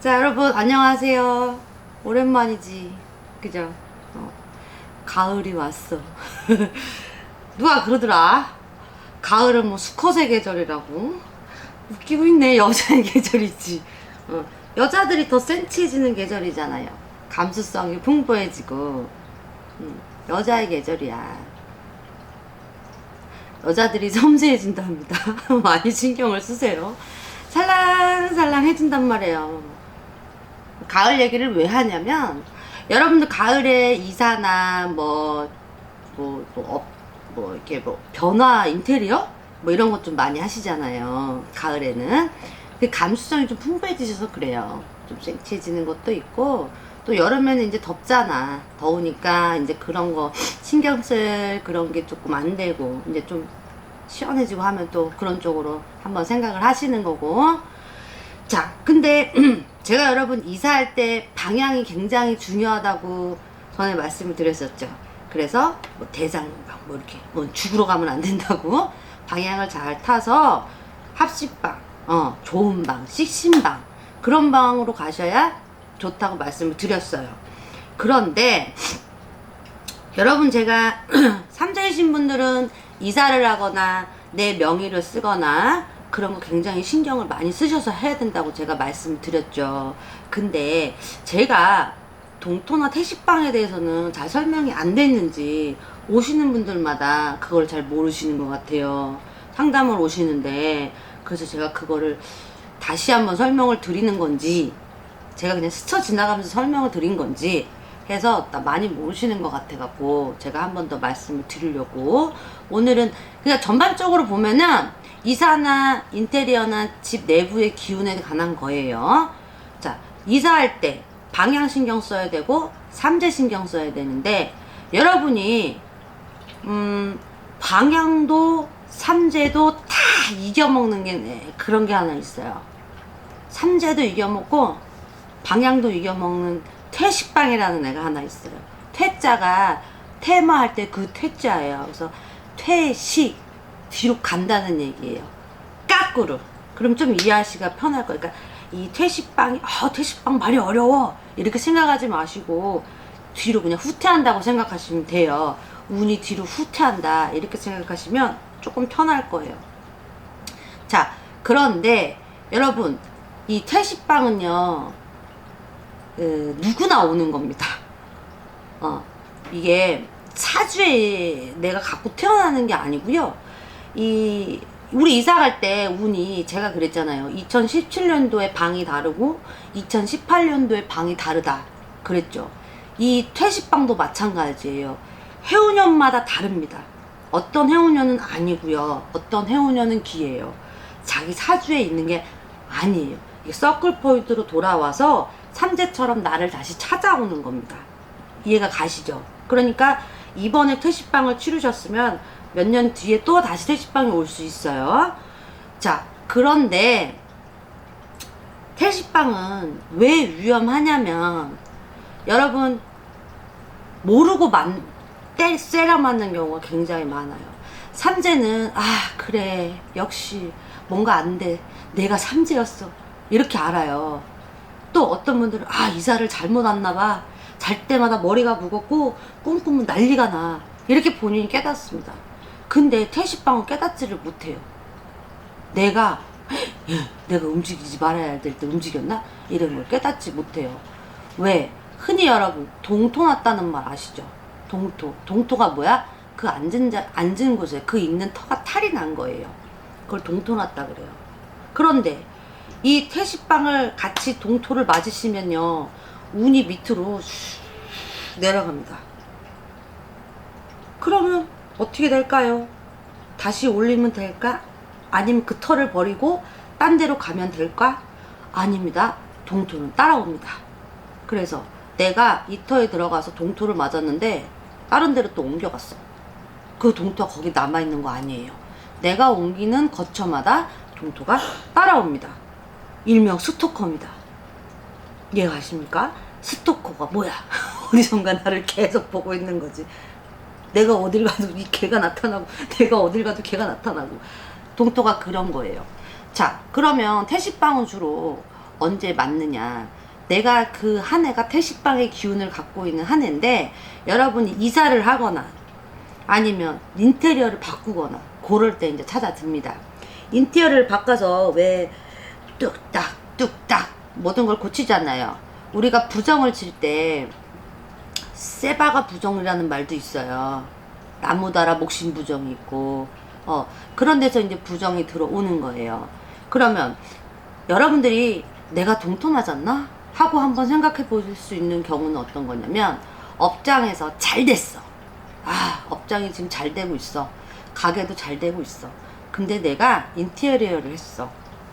자 여러분 안녕하세요. 오랜만이지. 그죠? 어, 가을이 왔어. 누가 그러더라? 가을은 뭐 수컷의 계절이라고? 웃기고 있네 여자의 계절이지. 어, 여자들이 더 센치해지는 계절이잖아요. 감수성이 풍부해지고. 음, 여자의 계절이야. 여자들이 섬세해진답니다. 많이 신경을 쓰세요. 살랑살랑 해진단 말이에요 가을 얘기를 왜 하냐면 여러분들 가을에 이사나 뭐 뭐, 뭐, 업, 뭐 이렇게 뭐 변화 인테리어 뭐 이런 것 좀 많이 하시잖아요. 가을에는 그 감수성이 좀 풍부해지셔서 그래요. 좀 센치해지는 것도 있고 또 여름에는 이제 덥잖아. 더우니까 이제 그런 거 신경 쓸 그런 게 조금 안 되고 이제 좀 시원해지고 하면 또 그런 쪽으로 한번 생각을 하시는 거고 자, 근데 제가 여러분 이사할 때 방향이 굉장히 중요하다고 전에 말씀을 드렸었죠. 그래서 뭐 대장방 뭐 이렇게 뭐 죽으러 가면 안 된다고 방향을 잘 타서 합식방, 어 좋은 방, 씩신방 그런 방으로 가셔야 좋다고 말씀을 드렸어요. 그런데 여러분 제가 삼자이신 분들은 이사를 하거나 내 명의를 쓰거나 그런 거 굉장히 신경을 많이 쓰셔서 해야 된다고 제가 말씀드렸죠. 근데 제가 동토나 태식방에 대해서는 잘 설명이 안 됐는지 오시는 분들마다 그걸 잘 모르시는 것 같아요. 상담을 오시는데 그래서 제가 그거를 다시 한번 설명을 드리는 건지 제가 그냥 스쳐 지나가면서 설명을 드린 건지 해서 나 많이 모르시는 것 같아갖고 제가 한 번 더 말씀을 드리려고 오늘은 그냥 전반적으로 보면은 이사나 인테리어나 집 내부의 기운에 관한 거예요. 자, 이사할 때 방향 신경 써야 되고 삼재 신경 써야 되는데 여러분이 음 방향도 삼재도 다 이겨먹는 게 네, 그런 게 하나 있어요. 삼재도 이겨먹고 방향도 이겨먹는 퇴식방이라는 애가 하나 있어요. 퇴자가 퇴마할 때 그 퇴자예요. 그래서 퇴식 뒤로 간다는 얘기예요. 까꾸로. 그럼 좀 이해하시기가 편할 거예요. 그러니까 이 퇴식방이 아 퇴식방 말이 어려워 이렇게 생각하지 마시고 뒤로 그냥 후퇴한다고 생각하시면 돼요. 운이 뒤로 후퇴한다 이렇게 생각하시면 조금 편할 거예요. 자 그런데 여러분 이 퇴식방은요 그, 누구나 오는 겁니다. 어 이게 사주에 내가 갖고 태어나는 게 아니고요. 이 우리 이사 갈 때 운이 제가 그랬잖아요. 2017년도에 방이 다르고 2018년도에 방이 다르다. 그랬죠. 이 퇴식방도 마찬가지예요. 해운년마다 다릅니다. 어떤 해운년은 아니고요. 어떤 해운년은 기예요. 자기 사주에 있는 게 아니에요. 서클 포인트로 돌아와서 삼재처럼 나를 다시 찾아오는 겁니다. 이해가 가시죠? 그러니까 이번에 퇴식방을 치르셨으면 몇 년 뒤에 또 다시 퇴식방이 올 수 있어요. 자, 그런데 퇴식방은 왜 위험하냐면 여러분 모르고 만, 때, 쎄라 맞는 경우가 굉장히 많아요. 삼재는 아 그래 역시 뭔가 안 돼. 내가 삼재였어. 이렇게 알아요. 또 어떤 분들은 아 이사를 잘못 왔나 봐. 잘 때마다 머리가 무겁고 꿈꾸면 난리가 나. 이렇게 본인이 깨닫습니다. 근데 퇴식방은 깨닫지를 못해요. 내가 내가 움직이지 말아야 될 때 움직였나? 이런 걸 깨닫지 못해요. 왜? 흔히 여러분 동토 났다는 말 아시죠? 동토. 동토가 뭐야? 그 앉은 자, 앉은 곳에 그 있는 터가 탈이 난 거예요. 그걸 동토 났다 그래요. 그런데 이 퇴식방을 같이 동토를 맞으시면요. 운이 밑으로 슉 내려갑니다. 그러면 어떻게 될까요? 다시 올리면 될까? 아니면 그 털을 버리고 딴 데로 가면 될까? 아닙니다. 동토는 따라옵니다. 그래서 내가 이 터에 들어가서 동토를 맞았는데 다른 데로 또 옮겨갔어. 그 동토가 거기 남아있는 거 아니에요. 내가 옮기는 거처마다 동토가 따라옵니다. 일명 스토커입니다. 이해가 가십니까? 스토커가 뭐야? 어디선가 나를 계속 보고 있는 거지. 내가 어딜 가도 이 개가 나타나고 내가 어딜 가도 개가 나타나고 동토가 그런 거예요. 자 그러면 태식방은 주로 언제 맞느냐. 내가 그 한 해가 태식방의 기운을 갖고 있는 한 해인데 여러분이 이사를 하거나 아니면 인테리어를 바꾸거나 그럴 때 이제 찾아듭니다. 인테리어를 바꿔서 왜 뚝딱 뚝딱 모든 걸 고치잖아요. 우리가 부정을 칠 때 세바가 부정이라는 말도 있어요. 나무 달아 목심 부정이 있고 어 그런 데서 이제 부정이 들어오는 거예요. 그러면 여러분들이 내가 맞았나 하고 한번 생각해 보실 수 있는 경우는 어떤 거냐면 업장에서 잘 됐어. 아 업장이 지금 잘 되고 있어. 가게도 잘 되고 있어. 근데 내가 인테리어를 했어.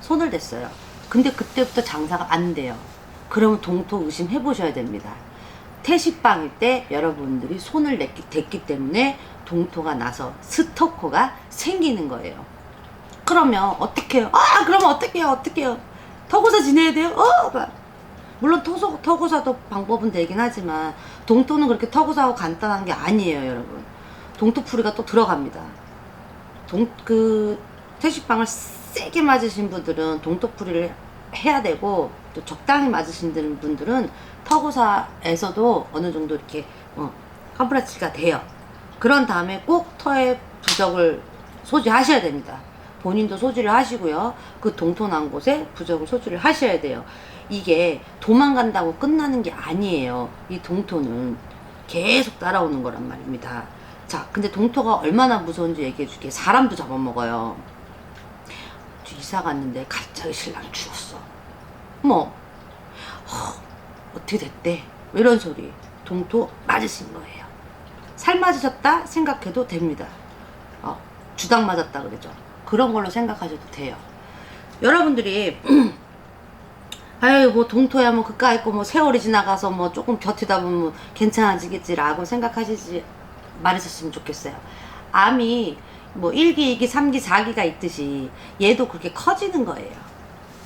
손을 댔어요. 근데 그때부터 장사가 안 돼요. 그러면 동토 의심 해 보셔야 됩니다. 태식방일 때 여러분들이 손을 냈기, 댔기 때문에 동토가 나서 스토커가 생기는 거예요. 그러면 어떻게 해요? 아, 그러면 어떻게 해요? 어떻게 해요? 터고사 지내야 돼요? 어! 막. 물론 토소, 터고사도 방법은 되긴 하지만 동토는 그렇게 터고사하고 간단한 게 아니에요, 여러분. 동토풀이가 또 들어갑니다. 동, 그, 태식방을 세게 맞으신 분들은 동토풀이를 해야 되고 또 적당히 맞으신 분들은 터고사에서도 어느 정도 이렇게 어, 컴프라치가 돼요. 그런 다음에 꼭 터에 부적을 소지하셔야 됩니다. 본인도 소지를 하시고요. 그 동토난 곳에 부적을 소지를 하셔야 돼요. 이게 도망간다고 끝나는 게 아니에요. 이 동토는 계속 따라오는 거란 말입니다. 자, 근데 동토가 얼마나 무서운지 얘기해 줄게. 사람도 잡아먹어요. 이사 갔는데 갑자기 신랑이 죽었어. 뭐, 허, 어떻게 됐대? 뭐 이런 소리. 동토 맞으신 거예요. 살 맞으셨다 생각해도 됩니다. 어, 주당 맞았다 그러죠. 그런 걸로 생각하셔도 돼요. 여러분들이 아유 뭐 동토야 뭐 그까 있고 뭐 세월이 지나가서 뭐 조금 버티다 보면 뭐 괜찮아지겠지라고 생각하시지 말으셨으면 좋겠어요. 암이 뭐 1기, 2기, 3기, 4기가 있듯이 얘도 그렇게 커지는 거예요.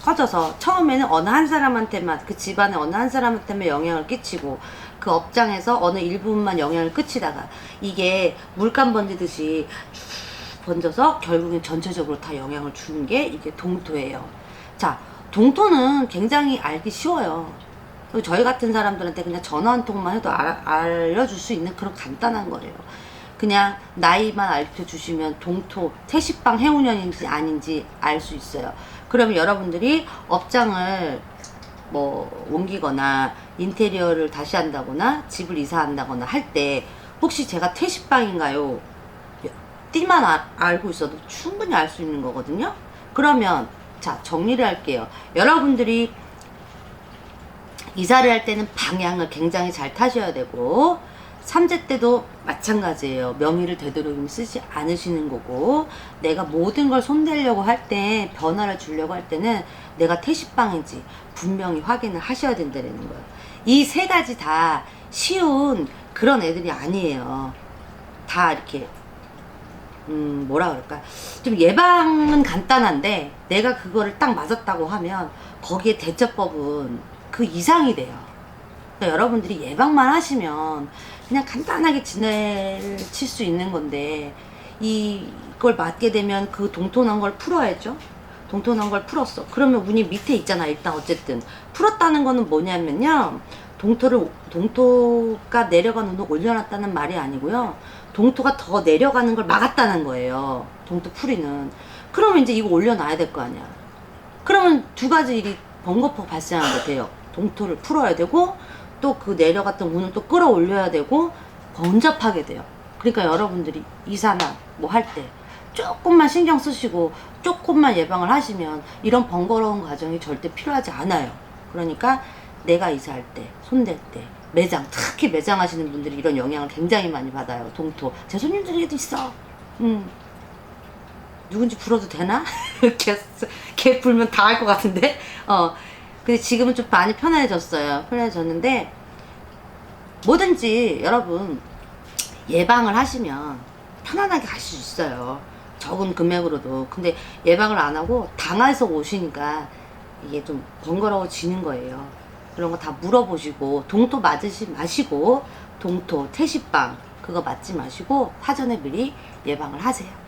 커져서 처음에는 어느 한 사람한테만 그 집안의 어느 한 사람한테만 영향을 끼치고 그 업장에서 어느 일부분만 영향을 끼치다가 이게 물감 번지듯이 쭉 번져서 결국엔 전체적으로 다 영향을 주는 게 이게 동토예요. 자, 동토는 굉장히 알기 쉬워요. 저희 같은 사람들한테 그냥 전화 한 통만 해도 알, 알려줄 수 있는 그런 간단한 거예요. 그냥 나이만 알려주시면 동토, 태식방 해운년인지 아닌지 알 수 있어요. 그러면 여러분들이 업장을 뭐 옮기거나 인테리어를 다시 한다거나 집을 이사한다거나 할 때 혹시 제가 태식방인가요? 띠만 아- 알고 있어도 충분히 알 수 있는 거거든요. 그러면 자 정리를 할게요. 여러분들이 이사를 할 때는 방향을 굉장히 잘 타셔야 되고 삼재 때도 마찬가지예요. 명의를 되도록이면 쓰지 않으시는 거고 내가 모든 걸 손대려고 할 때 변화를 주려고 할 때는 내가 태식방인지 분명히 확인을 하셔야 된다는 거예요. 이 세 가지 다 쉬운 그런 애들이 아니에요. 다 이렇게 음 뭐라 그럴까 좀 예방은 간단한데 내가 그거를 딱 맞았다고 하면 거기에 대처법은 그 이상이 돼요. 그러니까 여러분들이 예방만 하시면 그냥 간단하게 지내칠 수 있는 건데 이걸 맞게 되면 그 동토난 걸 풀어야죠. 동토난 걸 풀었어. 그러면 운이 밑에 있잖아. 일단 어쨌든 풀었다는 거는 뭐냐면요. 동토를 동토가 내려가는 운을 올려놨다는 말이 아니고요. 동토가 더 내려가는 걸 막았다는 거예요. 동토 풀이는. 그러면 이제 이거 올려놔야 될 거 아니야. 그러면 두 가지 일이 번거포 발생하게 돼요. 동토를 풀어야 되고 또 그 내려갔던 운을 또 끌어올려야 되고 번잡하게 돼요. 그러니까 여러분들이 이사나 뭐 할 때 조금만 신경 쓰시고 조금만 예방을 하시면 이런 번거로운 과정이 절대 필요하지 않아요. 그러니까 내가 이사할 때, 손댈 때, 매장, 특히 매장 하시는 분들이 이런 영향을 굉장히 많이 받아요. 동토. 제 손님들에게도 있어. 음. 누군지 불러도 되나? 개, 개 불면 다 할 것 같은데? 어. 근데 지금은 좀 많이 편해졌어요. 편해졌는데, 뭐든지 여러분, 예방을 하시면 편안하게 가실 수 있어요. 적은 금액으로도. 근데 예방을 안 하고 당해서 오시니까 이게 좀 번거로워지는 거예요. 그런 거 다 물어보시고, 동토 맞으시 마시고, 동토, 태식방, 그거 맞지 마시고, 사전에 미리 예방을 하세요.